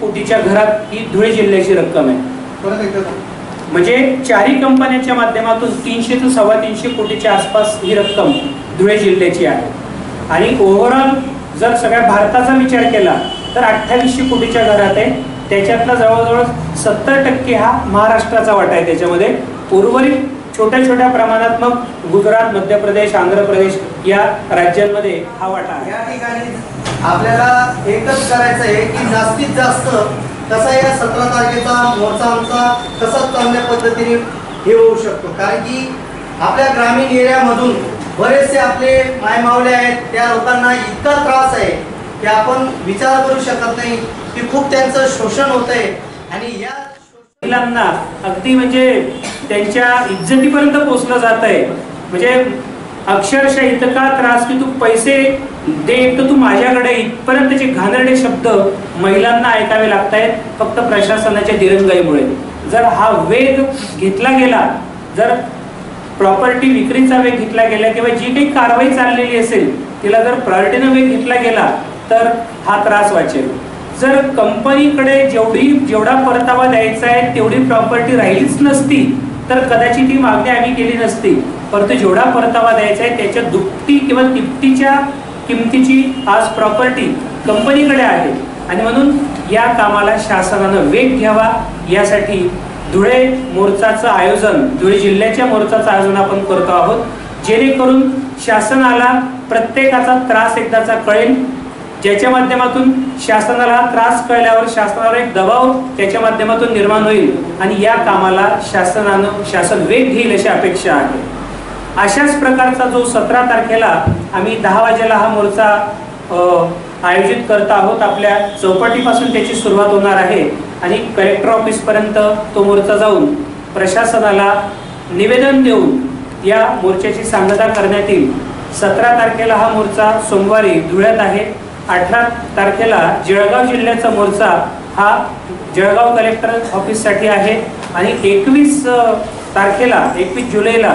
कोटीच्या घरात ही धुळे जिल्ह्याची रक्कम आहे. म्हणजे चारही कंपन्यांच्या माध्यमातून तीनशे ते सव्वा तीनशे कोटीच्या आसपास ही रक्कम धुळे जिल्ह्याची आहे. आणि ओव्हरऑल जर सगळ्या भारताचा विचार केला तर अठ्ठावीसशे कोटीच्या घरात आहे. त्याच्यातला जवळजवळ सत्तर टक्के हा महाराष्ट्राचा वाटा आहे. त्याच्यामध्ये उर्वरित छोट्या छोट्या प्रमाणात मग गुजरात मध्य प्रदेश आंध्र प्रदेश या राज्यांमध्ये हा वाटा आहे. या ठिकाणी आपल्याला एकच करायचं आहे की जास्तीत जास्त कसा या सतरा तारखेचा मोर्चा आमचा कसा चांगल्या पद्धतीने हे होऊ शकतो? कारण की आपल्या ग्रामीण एरियामधून बरेचसे आपले मायमावले आहेत त्या लोकांना इतका त्रास आहे की आपण विचार करू शकत नाही की खूप त्यांचं शोषण होत आहे आणि या महिलांना अगदी म्हणजे त्यांच्या इज्जतीपर्यंत पोचलं जात आहे म्हणजे अक्षरशः इतका त्रास की तू पैसे दे तर तू माझ्याकडे इथपर्यंतचे घाणेरडे शब्द महिलांना ऐकावे लागत आहेत फक्त प्रशासनाच्या दिरंगाईमुळे. जर हा वेग घेतला गेला जर प्रॉपर्टी विक्रीचा वेग घेतला गेला किंवा जी काही कारवाई चाललेली असेल तिला जर प्रायोरिटीनं वेग घेतला गेला तर हा त्रास वाचेल. जर कंपनीकडे जेवढी जेवढा परतावा द्यायचा आहे तेवढी प्रॉपर्टी राहिलीच नसती तर कदाचित ही मागणी आम्ही केली नसती. परंतु जेवढा परतावा द्यायचा आहे त्याच्या दुपटी किंवा तिपटीच्या किमतीची आज प्रॉपर्टी कंपनीकडे आहे. आणि म्हणून या कामाला शासनानं वेग घ्यावा. यासाठी धुळे मोर्चाचं आयोजन धुळे जिल्ह्याच्या मोर्चाचं आयोजन आपण करतो आहोत. जेणेकरून शासनाला प्रत्येकाचा त्रास एकदाचा कळेल. ज्याच्या माध्यमातून शासनाला त्रास कळल्यावर शासनावर एक दबाव त्याच्या माध्यमातून निर्माण होईल. आणि या कामाला शासनानं शासन वेग घेईल अशी अपेक्षा आहे. अशाच प्रकारचा जो सतरा तारखेला आम्ही दहा वाजेला हा मोर्चा आयोजित करत आहोत. आपल्या चौपाटीपासून त्याची सुरुवात होणार आहे आणि कलेक्टर ऑफिसपर्यंत तो मोर्चा जाऊन प्रशासनाला निवेदन देऊन या मोर्चाची सांगता करण्यात येईल सतरा तारखेला हा मोर्चा सोमवारी धुळ्यात आहे. अठरा तारखेला जळगाव जिल्ह्याचा मोर्चा हा जळगाव कलेक्टर ऑफिससाठी आहे आणि एकवीस तारखेला एकवीस जुलैला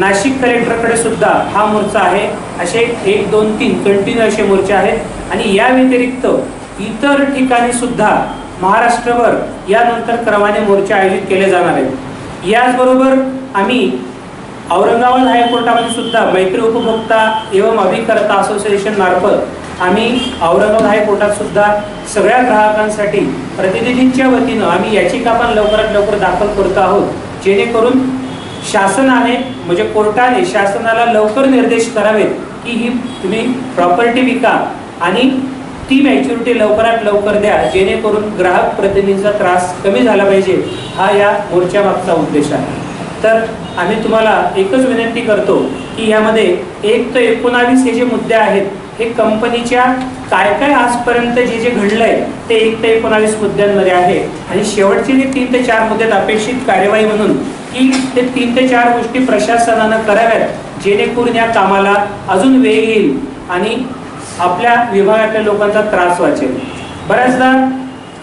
नाशिक कलेक्टरकडे सुद्धा हा मोर्चा आहे. असे एक दोन तीन कंटिन्यू असे मोर्चे आहेत. आणि या व्यतिरिक्त इतर ठिकाणी सुद्धा महाराष्ट्रभर यानंतर क्रमाने मोर्चे आयोजित केले जाणार आहेत. याचबरोबर आम्ही औरंगाबाद हायकोर्टामध्ये सुद्धा मैत्री उपभोक्ता एवं अभिकर्ता असोसिएशन मार्फत आम्ही औरंगाबाद हायकोर्टात सुद्धा सगळ्या ग्राहकांसाठी प्रतिनिधींच्या वतीनं आम्ही याचिका पण लवकरात लवकर दाखल करतो आहोत. जेणेकरून शासनाने म्हणजे कोर्टाने शासनाला लवकर निर्देश करावेत की ही तुम्ही प्रॉपर्टी विका आणि ती मॅच्युरिटी लवकरात लवकर द्या जेणेकरून ग्राहक प्रतिनिधींचा त्रास कमी झाला पाहिजे हा या मोर्चामागचा उद्देश आहे. तर आम्ही तुम्हाला एकच विनंती करतो की यामध्ये एक तर एकोणावीस हे जे मुद्दे आहेत हे कंपनीच्या काय काय आजपर्यंत जे जे घडलंय ते एक ते एकोणावीस मुद्द्यांमध्ये आहे. आणि शेवटचे जे तीन ते चार मुद्दे अपेक्षित कार्यवाही म्हणून की ते तीन ते चार गोष्टी प्रशासनानं कराव्यात जेणेकरून या कामाला अजून वेग येईल आणि आपल्या विभागातल्या लोकांचा त्रास वाचेल. बऱ्याचदा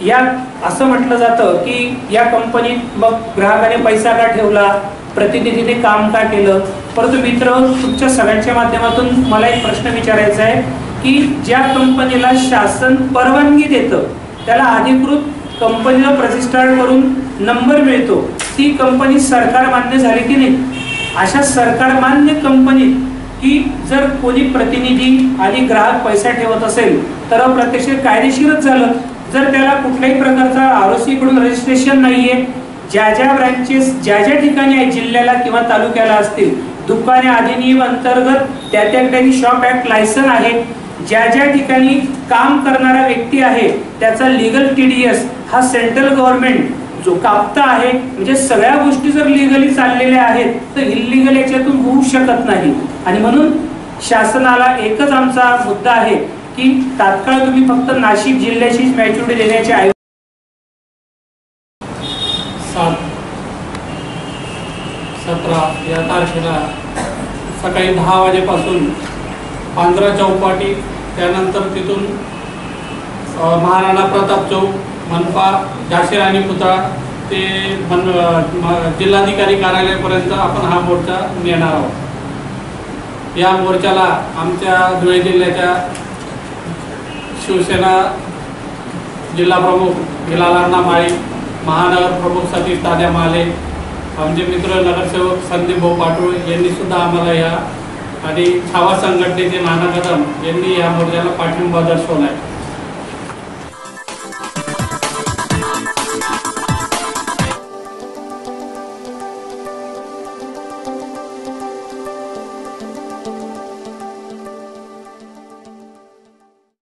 या असं म्हटलं जातं की या कंपनीत मग ग्राहकाने पैसा का ठेवला प्रतिनिधीने काम का केलं? परंतु मित्र तुमच्या सगळ्यांच्या माध्यमातून मला एक प्रश्न विचारायचा आहे की ज्या कंपनीला शासन परवानगी देतं त्याला अधिकृत कंपनीला प्रतिष्ठान करून नंबर मिळतो. ती कंपनी सरकार मान्य झाली की नाही? अशा सरकार मान्य कंपनीत की जर कोणी प्रतिनिधी आणि ग्राहक पैसा ठेवत असेल तर प्रत्यक्ष कायदेशीरच झालं. जर त्याला कुठल्याही प्रकारचा आरोसी कडून रजिस्ट्रेशन नाहीये ज्या ज्या ब्रँचेस ज्या ज्या ठिकाणी आहे जिल्ह्याला किंवा तालुक्याला असतील दुकाने अधिनियम अंतर्गत त्या त्या ठिकाणी शॉप ऍक्ट लायसन आहे. ज्या ज्या ठिकाणी काम करणारा व्यक्ती आहे त्याचा लिगल टीडीएस हा सेंट्रल गव्हर्नमेंट जो कापता आहे म्हणजे सगळ्या गोष्टी जर लिगली चाललेल्या आहेत तर इलिगल याच्यातून होऊ शकत नाही. आणि म्हणून शासनाला एकच आमचा मुद्दा आहे की तात्काळ तुम्ही फक्त नाशिक जिल्ह्याचीच मॅच्युरिटी देण्याचे ऐवजी सात सतरा या तारखेला सकाळी दहा वाजेपासून पांढरा चौपाटी त्यानंतर तिथून महाराणा प्रताप चौक मनपा झाशी राणी पुतळा ते मन जिल्हाधिकारी कार्यालयापर्यंत आपण हा मोर्चा नेणार आहोत. या मोर्चाला आमच्या धुळे जिल्ह्याच्या शिवसेना जिल्हा प्रमुख हिलालांना माळी महानगर प्रमुख सतीश ताद्या माले आमचे मित्र नगरसेवक संदीप भाऊ पाटोळे यांनी सुद्धा आम्हाला या आणि छावा संघटनेचे नाना कदम यांनी या मोर्चाला पाठिंबा दर्शवला आहे